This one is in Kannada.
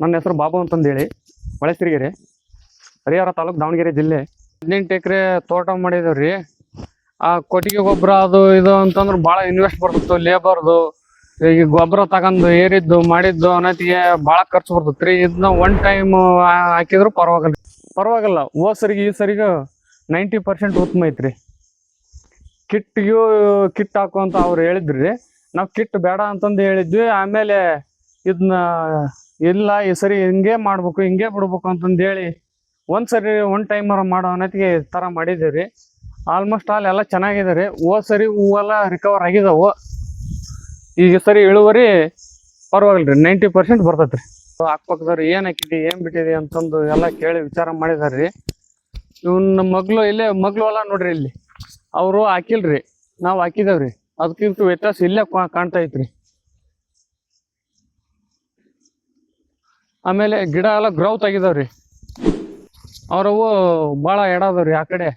ನನ್ನ ಹೆಸರು ಬಾಬು ಅಂತಂದೇಳಿ, ಹೊಳೆಸಿರಿಗೆರೆ, ಹರಿಹರ ತಾಲೂಕು ದಾವಣಗೆರೆ ಜಿಲ್ಲೆ. ಹದಿನೆಂಟು ಎಕರೆ ತೋಟ ಮಾಡಿದೇವ್ರಿ ಆ ಕೊಟ್ಟಿಗೆ ಗೊಬ್ಬರ ಅದು ಇದು ಅಂತಂದ್ರೆ ಭಾಳ ಇನ್ವೆಸ್ಟ್ ಬರ್ತಿತ್ತು ಲೇಬರ್ದು ಈಗ ಗೊಬ್ಬರ ತಗೊಂಡು ಏರಿದ್ದು, ಮಾಡಿದ್ದು ಅನ್ನೋತಿಗೆ ಭಾಳ ಖರ್ಚು ಬರ್ತೈತೆ ರೀ. ಇದನ್ನ ಒನ್ ಟೈಮ್ ಹಾಕಿದ್ರು ಪರವಾಗಿಲ್ಲ. ಪರವಾಗಿಲ್ಲ ಓ ಸರಿಗೆ, ಈ ಸರಿಗೆ ನೈಂಟಿ ಪರ್ಸೆಂಟ್ ಉತ್ತಮ ಐತ್ರಿ. ಕಿಟ್ಗೂ ಕಿಟ್ ಹಾಕು ಅಂತ ಅವ್ರು ಹೇಳಿದ್ರಿ ನಾವು ಕಿಟ್ ಬೇಡ ಅಂತಂದು ಹೇಳಿದ್ವಿ, ಆಮೇಲೆ ಇದನ್ನ ಇಲ್ಲ, ಈ ಸರಿ ಹಿಂಗೆ ಮಾಡ್ಬೇಕು, ಹಿಂಗೆ ಬಿಡ್ಬೇಕು ಅಂತಂದು ಹೇಳಿ ಒಂದು ಸರಿ ಒನ್ ಟೈಮರ ಮಾಡೋ ಅನ್ನತಿಗೆ ಥರ ಮಾಡಿದ್ದೀವಿ ಆಲ್ಮೋಸ್ಟ್ ಆಲ್ ಎಲ್ಲ ಚೆನ್ನಾಗಿದೆ ರೀ ಹೋದ ಸರಿ ಹೂವೆಲ್ಲ ರಿಕವರ್ ಆಗಿದಾವು. ಈಗ ಸರಿ ಇಳುವರಿ ಪರವಾಗಿಲ್ಲ ರೀ ನೈಂಟಿ ಪರ್ಸೆಂಟ್ ಬರ್ತೈತೆ ರೀ ಅಕ್ಕಪಕ್ಕದವ್ರು ಏನು ಹಾಕಿದ್ದಿ ಏನು ಬಿಟ್ಟಿದೆ ಅಂತಂದು ಎಲ್ಲ ಕೇಳಿ ವಿಚಾರ ಮಾಡಿದಾರೆ ರೀ ಇವನ್ನ ಮಗ್ಳು ಇಲ್ಲೇ, ಮಗ್ಳು ಹೊಲ ನೋಡ್ರಿ ಇಲ್ಲಿ. ಅವರು ಹಾಕಿಲ್ರಿ, ನಾವು ಹಾಕಿದೇವ್ರಿ. ಅದಕ್ಕಿಂತ ವ್ಯತ್ಯಾಸ ಇಲ್ಲೇ ಕಾಣ್ತಾ ಐತ್ರಿ. ಆಮೇಲೆ ಗಿಡ ಎಲ್ಲ ಗ್ರೌತ್ ಆಗಿದಾವ್ರಿ ಅವ್ರವು ಭಾಳ ಎಡಾದವ್ರಿ ಆ ಕಡೆ.